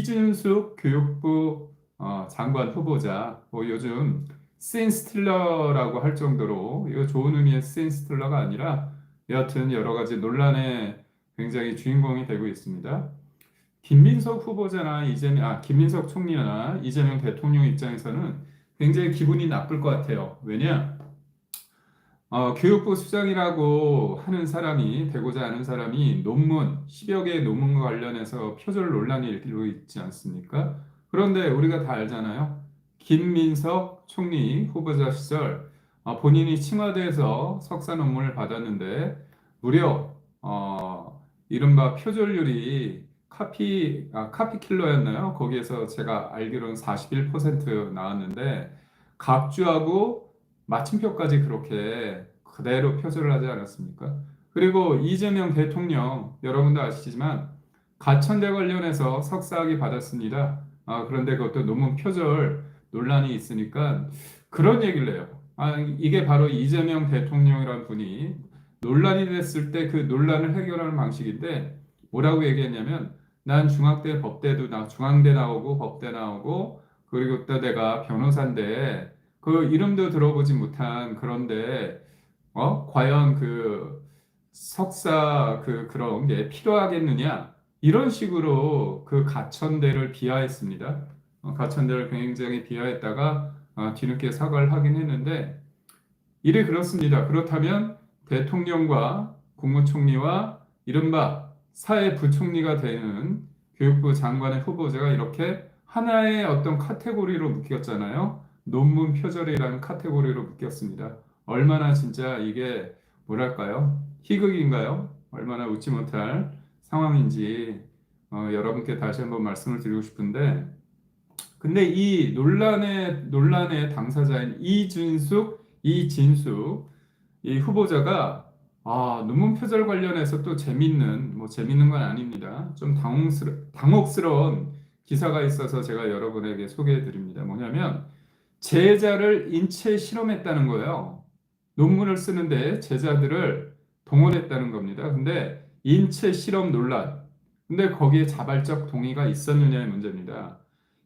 이준숙 교육부 어, 장관 후보자, 뭐 요즘 센스틸러라고 할 정도로 이거 좋은 의미의 센스틸러가 아니라 여하튼 여러 가지 논란의 굉장히 주인공이 되고 있습니다. 김민석 후보자나 이재명, 아, 김민석 총리나 이재명 대통령 입장에서는 굉장히 기분이 나쁠 것 같아요. 왜냐? 어, 교육부 수장이라고 하는 사람이 되고자 하는 사람이 논문 10여 개의 논문과 관련해서 표절 논란이 일고 있지 않습니까? 그런데 우리가 다 알잖아요. 김민석 총리 후보자 시절 어, 본인이 청와대에서 석사 논문을 받았는데 무려 어, 이른바 표절률이 카피 아, 카피킬러였나요? 거기에서 제가 알기로는 41% 나왔는데 각주하고 마침표까지 그렇게 그대로 표절을 하지 않았습니까? 그리고 이재명 대통령 여러분도 아시지만 가천대 관련해서 석사학위 받았습니다. 아, 그런데 그것도 논문 표절 논란이 있으니까 그런 얘기를 해요. 아, 이게 바로 이재명 대통령이란 분이 논란이 됐을 때 그 논란을 해결하는 방식인데 뭐라고 얘기했냐면 난 중학대 법대도 나 중앙대 나오고 법대 나오고 그리고 또 내가 변호사인데 그 이름도 들어보지 못한 그런데 어 과연 그 석사 그 그런 게 필요하겠느냐 이런 식으로 그 가천대를 비하했습니다. 어, 가천대를 굉장히 비하했다가 어, 뒤늦게 사과를 하긴 했는데 일이 그렇습니다. 그렇다면 대통령과 국무총리와 이른바 사회부총리가 되는 교육부 장관의 후보자가 이렇게 하나의 어떤 카테고리로 묶였잖아요. 논문 표절이라는 카테고리로 묶였습니다. 얼마나 진짜 이게 뭐랄까요? 희극인가요? 얼마나 웃지 못할 상황인지 어, 여러분께 다시 한번 말씀을 드리고 싶은데 근데 이 논란의 논란의 당사자인 이준숙, 이진숙 이 후보자가 아, 논문 표절 관련해서 또 재밌는 뭐 재밌는 건 아닙니다. 좀 당혹스러, 당혹스러운 기사가 있어서 제가 여러분에게 소개해 드립니다. 뭐냐면 제자를 인체 실험했다는 거예요. 논문을 쓰는데 제자들을 동원했다는 겁니다. 근데 인체 실험 논란. 근데 거기에 자발적 동의가 있었느냐의 문제입니다.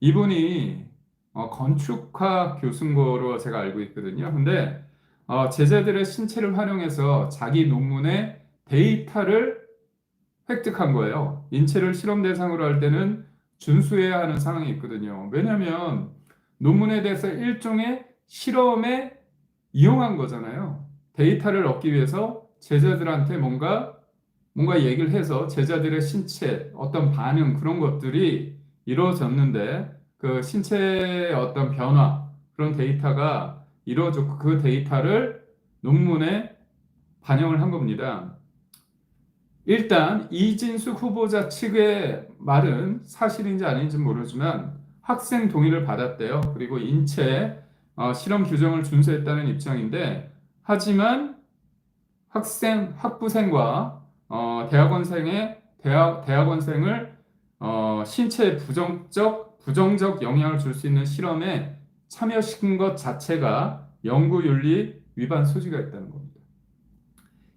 이분이 어, 건축학 교수인 거로 제가 알고 있거든요. 근데 어, 제자들의 신체를 활용해서 자기 논문의 데이터를 획득한 거예요. 인체를 실험 대상으로 할 때는 준수해야 하는 상황이 있거든요. 왜냐하면 논문에 대해서 일종의 실험에 이용한 거잖아요. 데이터를 얻기 위해서 제자들한테 뭔가 뭔가 얘기를 해서 제자들의 신체 어떤 반응 그런 것들이 이루어졌는데 그 신체의 어떤 변화 그런 데이터가 이루어졌고 그 데이터를 논문에 반영을 한 겁니다. 일단 이진숙 후보자 측의 말은 사실인지 아닌지 모르지만 학생 동의를 받았대요. 그리고 인체 어, 실험 규정을 준수했다는 입장인데 하지만 학생 학부생과 어, 대학원생의 대학 대학원생을 어, 신체에 부정적 부정적 영향을 줄 수 있는 실험에 참여시킨 것 자체가 연구윤리 위반 소지가 있다는 겁니다.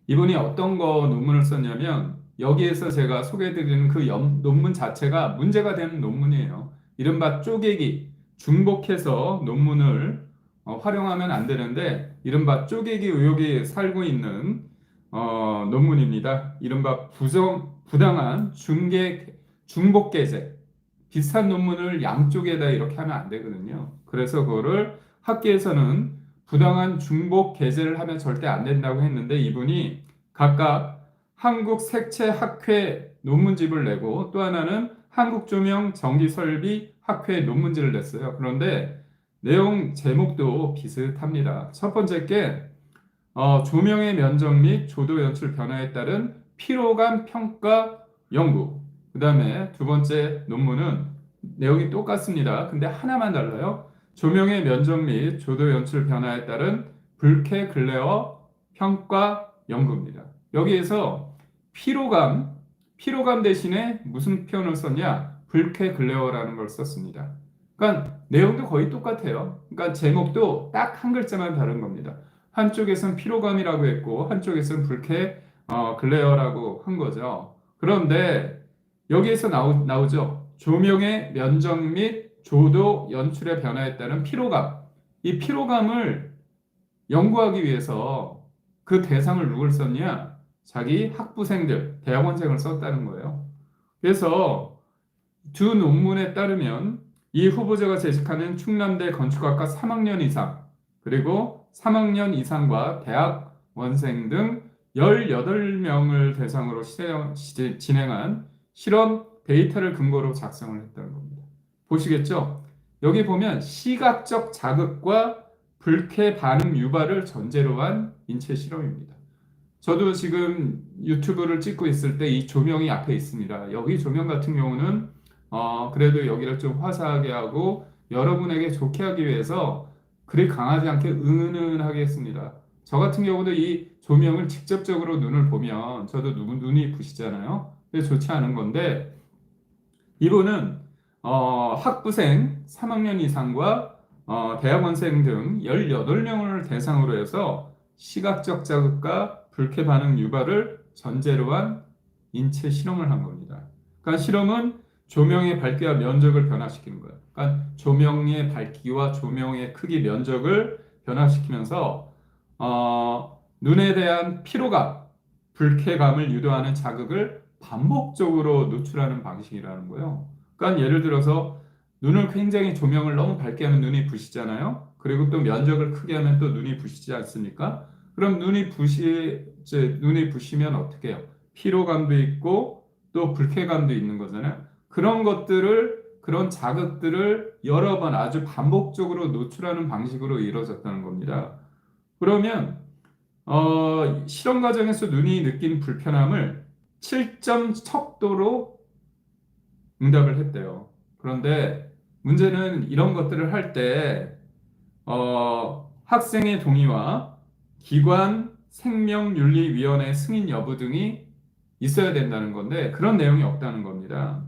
이분이 어떤 거 논문을 썼냐면 여기에서 제가 소개해드리는 그 연, 논문 자체가 문제가 되는 논문이에요. 이른바 쪼개기, 중복해서 논문을 어, 활용하면 안 되는데 이른바 쪼개기 의혹이 살고 있는 어, 논문입니다. 이른바 부정, 부당한 중개, 중복계제. 비슷한 논문을 양쪽에다 이렇게 하면 안 되거든요. 그래서 그거를 학계에서는 부당한 중복 게재를 하면 절대 안 된다고 했는데 이분이 각각 한국 색채 학회 논문집을 내고 또 하나는 한국 조명 전기 설비 학회 논문지를 냈어요. 그런데 내용 제목도 비슷합니다. 첫 번째 게 어, 조명의 면적 및 조도 연출 변화에 따른 피로감 평가 연구. 그 다음에 두 번째 논문은 내용이 똑같습니다. 근데 하나만 달라요. 조명의 면적 및 조도 연출 변화에 따른 불쾌 글레어 평가 연구입니다. 여기에서 피로감, 피로감 대신에 무슨 표현을 썼냐? 불쾌 글레어라는 걸 썼습니다. 그러니까 내용도 거의 똑같아요. 그러니까 제목도 딱 한 글자만 다른 겁니다. 한쪽에서는 피로감이라고 했고 한쪽에서는 불쾌 어, 글레어라고 한 거죠. 그런데 여기에서 나오, 나오죠. 조명의 면적 및 조도 연출의 변화에 따른 피로감. 이 피로감을 연구하기 위해서 그 대상을 누굴 썼냐? 자기 학부생들, 대학원생을 썼다는 거예요. 그래서 두 논문에 따르면 이 후보자가 재직하는 충남대 건축학과 3학년 이상, 그리고 3학년 이상과 대학원생 등 18명을 대상으로 진행한 실험 데이터를 근거로 작성을 했다는 겁니다. 보시겠죠? 여기 보면 시각적 자극과 불쾌 반응 유발을 전제로 한 인체 실험입니다. 저도 지금 유튜브를 찍고 있을 때 이 조명이 앞에 있습니다. 여기 조명 같은 경우는 어, 그래도 여기를 좀 화사하게 하고 여러분에게 좋게 하기 위해서 그리 강하지 않게 은은하게 했습니다. 저 같은 경우도 이 조명을 직접적으로 눈을 보면 저도 눈, 눈이 부시잖아요. 좋지 않은 건데 이분은 어, 학부생 3학년 이상과 어, 대학원생 등 18명을 대상으로 해서 시각적 자극과 불쾌 반응 유발을 전제로 한 인체 실험을 한 겁니다. 그러니까 실험은 조명의 밝기와 면적을 변화시키는 거예요. 그러니까 조명의 밝기와 조명의 크기, 면적을 변화시키면서 어, 눈에 대한 피로감, 불쾌감을 유도하는 자극을 반복적으로 노출하는 방식이라는 거예요. 그러니까 예를 들어서 눈을 굉장히 조명을 너무 밝게 하면 눈이 부시잖아요. 그리고 또 면적을 크게 하면 또 눈이 부시지 않습니까? 그럼 눈이 부시 이제 눈이 부시면 어떻게 해요? 피로감도 있고 또 불쾌감도 있는 거잖아요. 그런 것들을 그런 자극들을 여러 번 아주 반복적으로 노출하는 방식으로 이루어졌다는 겁니다. 그러면 어, 실험 과정에서 눈이 느낀 불편함을 7점 척도로 응답을 했대요. 그런데 문제는 이런 것들을 할 때 어, 학생의 동의와 기관 생명윤리위원회 승인 여부 등이 있어야 된다는 건데 그런 내용이 없다는 겁니다.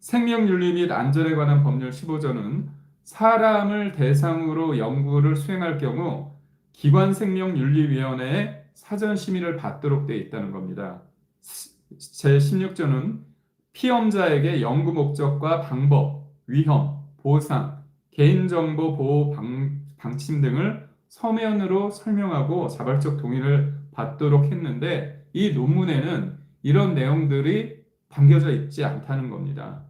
생명윤리 및 안전에 관한 법률 15조는 사람을 대상으로 연구를 수행할 경우 기관 생명윤리위원회의 사전 심의를 받도록 되어 있다는 겁니다. 제 16조는 피험자에게 연구 목적과 방법, 위험, 보상, 개인정보 보호 방, 방침 등을 서면으로 설명하고 자발적 동의를 받도록 했는데 이 논문에는 이런 내용들이 담겨져 있지 않다는 겁니다.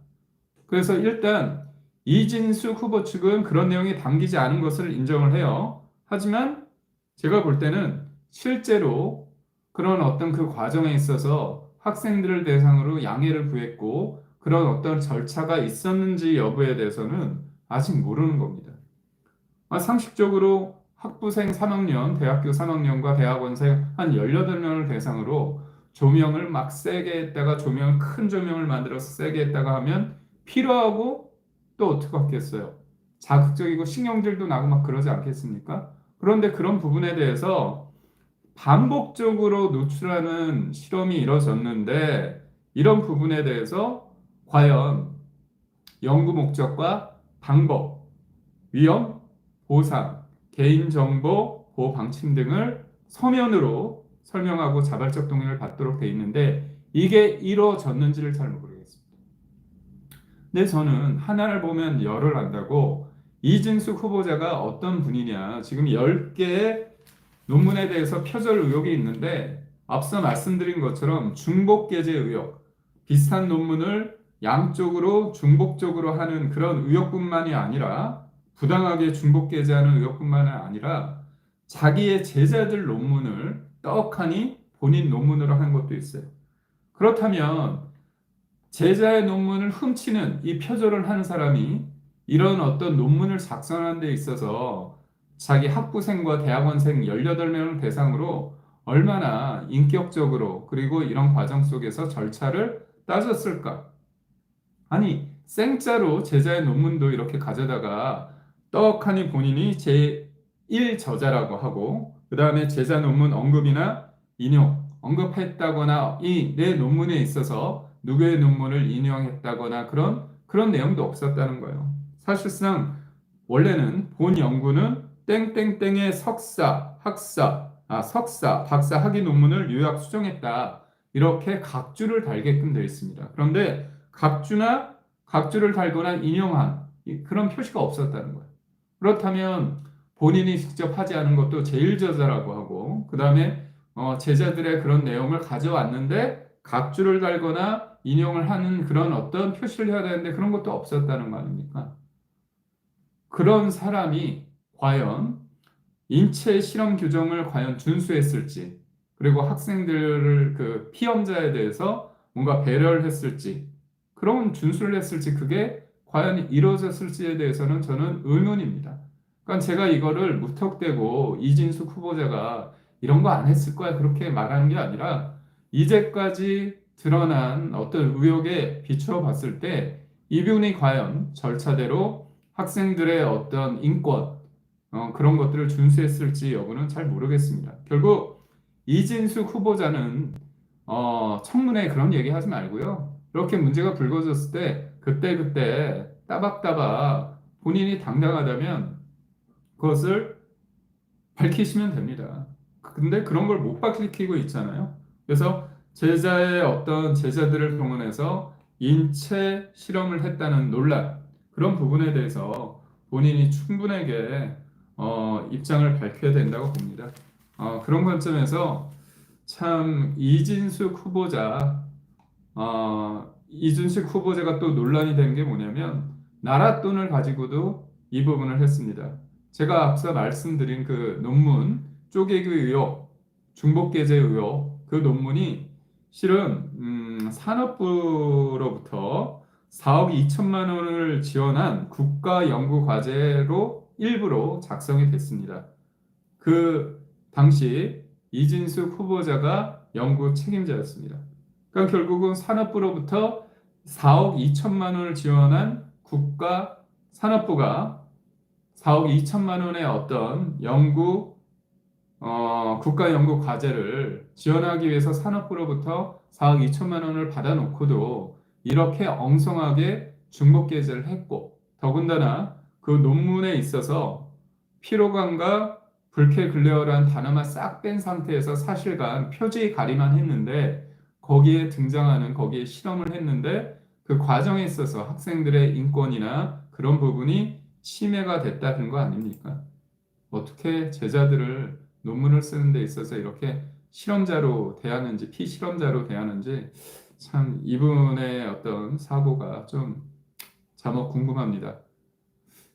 그래서 일단 이진숙 후보 측은 그런 내용이 담기지 않은 것을 인정을 해요. 하지만 제가 볼 때는 실제로 그런 어떤 그 과정에 있어서 학생들을 대상으로 양해를 구했고 그런 어떤 절차가 있었는지 여부에 대해서는 아직 모르는 겁니다. 아, 상식적으로 학부생 3학년, 대학교 3학년과 대학원생 한 18명을 대상으로 조명을 막 세게 했다가 조명을 큰 조명을 만들어서 세게 했다가 하면 필요하고 또 어떻게 하겠어요? 자극적이고 신경질도 나고 막 그러지 않겠습니까? 그런데 그런 부분에 대해서 반복적으로 노출하는 실험이 이뤄졌는데 이런 부분에 대해서 과연 연구 목적과 방법, 위험, 보상, 개인정보 보호 방침 등을 서면으로 설명하고 자발적 동의를 받도록 돼 있는데 이게 이루어졌는지를 잘 모르겠습니다. 근데 저는 하나를 보면 열을 안다고 이진숙 후보자가 어떤 분이냐 지금 10개의 논문에 대해서 표절 의혹이 있는데 앞서 말씀드린 것처럼 중복계제 의혹 비슷한 논문을 양쪽으로 중복적으로 하는 그런 의혹뿐만이 아니라 부당하게 중복계제하는 의혹뿐만 아니라 자기의 제자들 논문을 떡하니 본인 논문으로 한 것도 있어요. 그렇다면 제자의 논문을 훔치는 이 표절을 하는 사람이 이런 어떤 논문을 작성하는 데 있어서 자기 학부생과 대학원생 18명을 대상으로 얼마나 인격적으로 그리고 이런 과정 속에서 절차를 따졌을까? 아니, 생짜로 제자의 논문도 이렇게 가져다가 떡하니 본인이 제1 저자라고 하고 그 다음에 제자 논문 언급이나 인용, 언급했다거나 이 내 논문에 있어서 누구의 논문을 인용했다거나 그런 그런 내용도 없었다는 거예요. 사실상 원래는 본 연구는 땡땡땡의 석사, 학사, 아, 석사, 박사 학위 논문을 요약 수정했다. 이렇게 각주를 달게끔 되어 있습니다. 그런데 각주나 각주를 달거나 인용한 이- 그런 표시가 없었다는 거예요. 그렇다면 본인이 직접 하지 않은 것도 제일 저자라고 하고 그 다음에 어, 제자들의 그런 내용을 가져왔는데 각주를 달거나 인용을 하는 그런 어떤 표시를 해야 되는데 그런 것도 없었다는 거 아닙니까? 그런 사람이 과연 인체 실험 규정을 과연 준수했을지 그리고 학생들을 그 피험자에 대해서 뭔가 배려를 했을지 그런 준수를 했을지 그게 과연 이루어졌을지에 대해서는 저는 의문입니다. 그러니까 제가 이거를 무턱대고 이진숙 후보자가 이런 거 안 했을 거야 그렇게 말하는 게 아니라 이제까지 드러난 어떤 의혹에 비추어 봤을 때 이분이 과연 절차대로 학생들의 어떤 인권 어, 그런 것들을 준수했을지 여부는 잘 모르겠습니다. 결국 이진숙 후보자는 어, 청문회 그런 얘기 하지 말고요. 이렇게 문제가 불거졌을 때 그때 그때 따박따박 본인이 당당하다면 그것을 밝히시면 됩니다. 근데 그런 걸 못 밝히고 있잖아요. 그래서 제자의 어떤 제자들을 동원해서 인체 실험을 했다는 논란 그런 부분에 대해서 본인이 충분하게 어, 입장을 밝혀야 된다고 봅니다. 어, 그런 관점에서 참 이진숙 후보자 어, 이준식 후보자가 또 논란이 된 게 뭐냐면 나라 돈을 가지고도 이 부분을 했습니다. 제가 앞서 말씀드린 그 논문 쪼개기 의혹, 중복 계제 의혹 그 논문이 실은 음, 산업부로부터 4억 2천만 원을 지원한 국가 연구 과제로 일부로 작성이 됐습니다. 그 당시 이진숙 후보자가 연구 책임자였습니다. 그러니까 결국은 산업부로부터 4억 2천만 원을 지원한 국가 산업부가 4억 2천만 원의 어떤 연구 어, 국가 연구 과제를 지원하기 위해서 산업부로부터 4억 2천만 원을 받아놓고도 이렇게 엉성하게 중복 게재를 했고 더군다나 그 논문에 있어서 피로감과 불쾌 글레어라는 단어만 싹 뺀 상태에서 사실간 표지 가리만 했는데 거기에 등장하는 거기에 실험을 했는데 그 과정에 있어서 학생들의 인권이나 그런 부분이 침해가 됐다는 거 아닙니까? 어떻게 제자들을 논문을 쓰는 데 있어서 이렇게 실험자로 대하는지 피실험자로 대하는지 참 이분의 어떤 사고가 좀 자목 궁금합니다.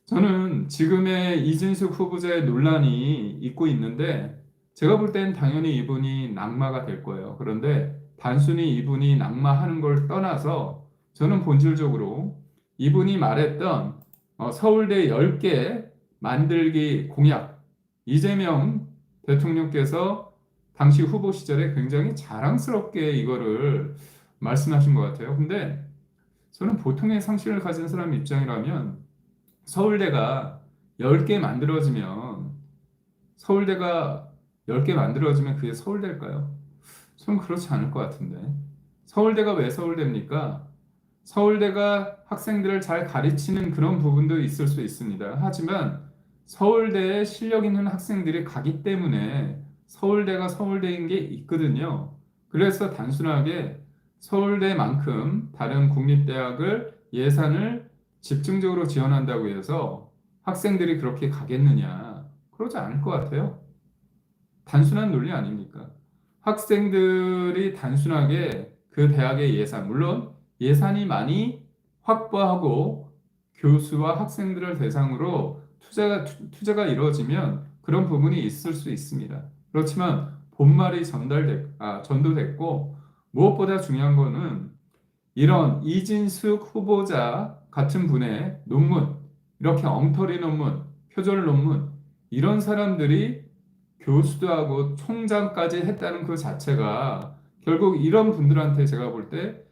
저는 지금의 이진숙 후보자의 논란이 있고 있는데 제가 볼 땐 당연히 이분이 낙마가 될 거예요. 그런데 단순히 이분이 낙마하는 걸 떠나서 저는 본질적으로 이분이 말했던 어, 서울대 10개 만들기 공약 이재명 대통령께서 당시 후보 시절에 굉장히 자랑스럽게 이거를 말씀하신 것 같아요. 근데 저는 보통의 상식을 가진 사람 입장이라면 서울대가 10개 만들어지면 서울대가 10개 만들어지면 그게 서울대일까요? 저는 그렇지 않을 것 같은데. 서울대가 왜 서울대입니까? 서울대가 학생들을 잘 가르치는 그런 부분도 있을 수 있습니다. 하지만 서울대에 실력 있는 학생들이 가기 때문에 서울대가 서울대인 게 있거든요. 그래서 단순하게 서울대만큼 다른 국립대학을 예산을 집중적으로 지원한다고 해서 학생들이 그렇게 가겠느냐? 그러지 않을 것 같아요. 단순한 논리 아닙니까? 학생들이 단순하게 그 대학의 예산, 물론 예산이 많이 확보하고 교수와 학생들을 대상으로 투자가, 투자가 이루어지면 그런 부분이 있을 수 있습니다. 그렇지만 본말이 전달됐, 아, 전도됐고 무엇보다 중요한 거는 이런 이진숙 후보자 같은 분의 논문, 이렇게 엉터리 논문, 표절 논문, 이런 사람들이 교수도 하고 총장까지 했다는 그 자체가 결국 이런 분들한테 제가 볼 때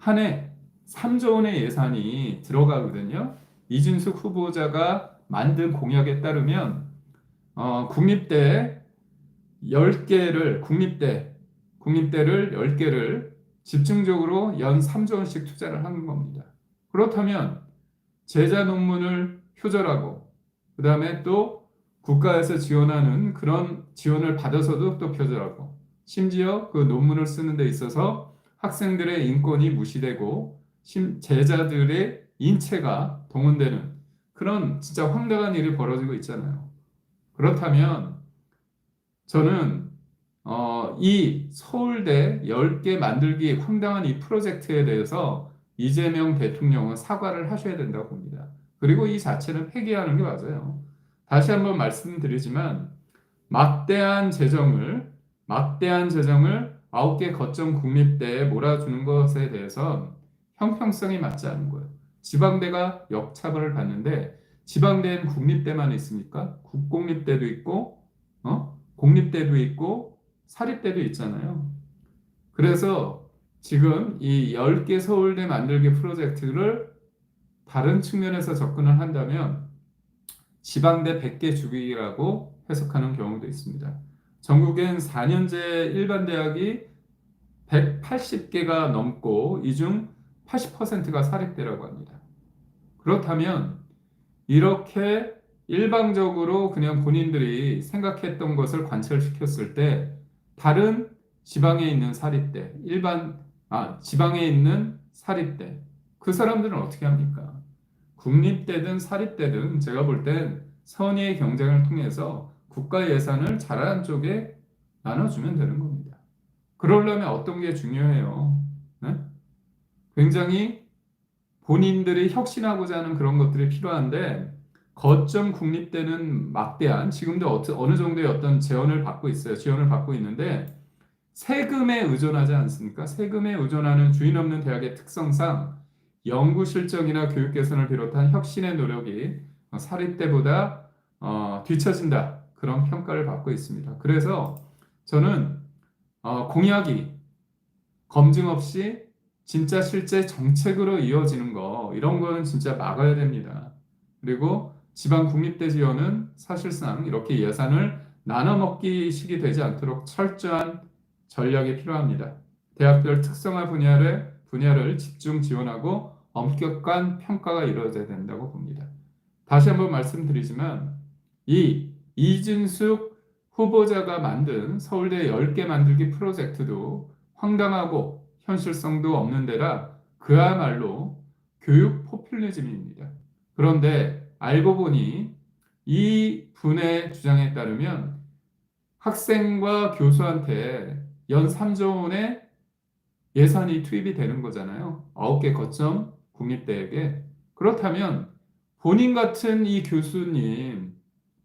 한 해 3조 원의 예산이 들어가거든요. 이진숙 후보자가 만든 공약에 따르면 어, 국립대 10개를 국립대 국립대를 10개를 집중적으로 연 3조 원씩 투자를 하는 겁니다. 그렇다면 제자 논문을 표절하고 그 다음에 또 국가에서 지원하는 그런 지원을 받아서도 또 표절하고 심지어 그 논문을 쓰는 데 있어서 학생들의 인권이 무시되고 심- 제자들의 인체가 동원되는 그런 진짜 황당한 일이 벌어지고 있잖아요. 그렇다면 저는 어, 이 서울대 10개 만들기 황당한 이 프로젝트에 대해서 이재명 대통령은 사과를 하셔야 된다고 봅니다. 그리고 이 자체는 폐기하는 게 맞아요. 다시 한번 말씀드리지만 막대한 재정을 막대한 재정을 9개 거점 국립대에 몰아주는 것에 대해서 형평성이 맞지 않은 거예요. 지방대가 역차별을 받는데 지방대는 국립대만 있습니까? 국공립대도 있고 어? 공립대도 있고 사립대도 있잖아요. 그래서 지금 이 10개 서울대 만들기 프로젝트를 다른 측면에서 접근을 한다면 지방대 100개 주기라고 해석하는 경우도 있습니다. 전국엔 4년제 일반 대학이 180개가 넘고 이 중 80%가 사립대라고 합니다. 그렇다면 이렇게 일방적으로 그냥 본인들이 생각했던 것을 관철시켰을 때 다른 지방에 있는 사립대, 일반 아 지방에 있는 사립대 그 사람들은 어떻게 합니까? 국립대든 사립대든 제가 볼 땐 선의의 경쟁을 통해서 국가 예산을 잘하는 쪽에 나눠주면 되는 겁니다. 그러려면 어떤 게 중요해요? 네? 굉장히 본인들이 혁신하고자 하는 그런 것들이 필요한데 거점 국립대는 막대한 지금도 어느 정도의 어떤 재원을 받고 있어요. 지원을 받고 있는데 세금에 의존하지 않습니까? 세금에 의존하는 주인 없는 대학의 특성상 연구 실적이나 교육 개선을 비롯한 혁신의 노력이 어, 사립대보다 어, 뒤처진다 그런 평가를 받고 있습니다. 그래서 저는 어, 공약이 검증 없이 진짜 실제 정책으로 이어지는 거 이런 거는 진짜 막아야 됩니다. 그리고 지방 국립대 지원은 사실상 이렇게 예산을 나눠 먹기식이 되지 않도록 철저한 전략이 필요합니다. 대학별 특성화 분야를 분야를 집중 지원하고 엄격한 평가가 이루어져야 된다고 봅니다. 다시 한번 말씀드리지만 이 이준숙 후보자가 만든 서울대 10개 만들기 프로젝트도 황당하고 현실성도 없는 데라 그야말로 교육 포퓰리즘입니다. 그런데 알고 보니 이 분의 주장에 따르면 학생과 교수한테 연 3조 원의 예산이 투입이 되는 거잖아요. 9개 거점 국립대에게. 그렇다면 본인 같은 이 교수님,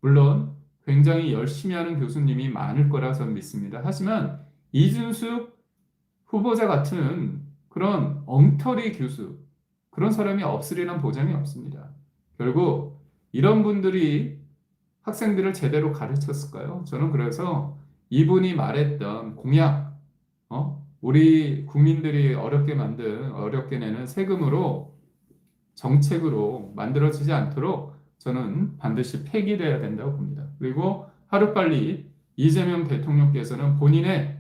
물론 굉장히 열심히 하는 교수님이 많을 거라 저는 믿습니다. 하지만 이준숙 후보자 같은 그런 엉터리 교수, 그런 사람이 없으리란 보장이 없습니다. 결국 이런 분들이 학생들을 제대로 가르쳤을까요? 저는 그래서 이분이 말했던 공약, 어? 우리 국민들이 어렵게 만든, 어렵게 내는 세금으로 정책으로 만들어지지 않도록 저는 반드시 폐기돼야 된다고 봅니다. 그리고 하루빨리 이재명 대통령께서는 본인의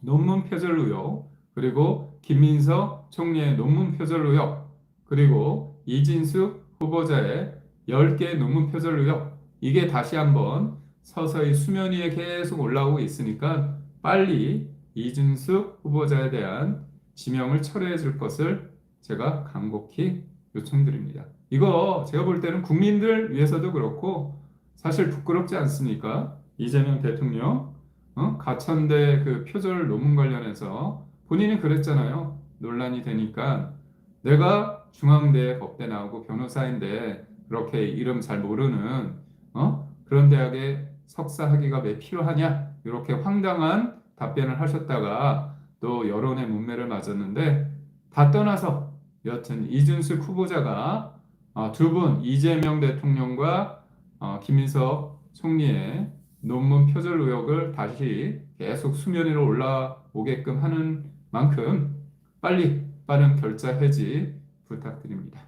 논문 표절 의혹, 그리고 김민석 총리의 논문 표절 의혹, 그리고 이진숙 후보자의 10개 논문 표절 의혹, 이게 다시 한번 서서히 수면 위에 계속 올라오고 있으니까 빨리 이준숙 후보자에 대한 지명을 철회해 줄 것을 제가 간곡히 요청드립니다. 이거 제가 볼 때는 국민들 위해서도 그렇고 사실 부끄럽지 않습니까? 이재명 대통령 어? 가천대 그 표절 논문 관련해서 본인이 그랬잖아요. 논란이 되니까 내가 중앙대 법대 나오고 변호사인데 그렇게 이름 잘 모르는 어? 그런 대학에 석사 학위가 왜 필요하냐? 이렇게 황당한 답변을 하셨다가 또 여론의 문매를 맞았는데 다 떠나서 여튼 이준숙 후보자가 어, 두분 이재명 대통령과 어, 김민석 총리의 논문 표절 의혹을 다시 계속 수면 위로 올라오게끔 하는 만큼 빨리 빠른 결자 해지 부탁드립니다.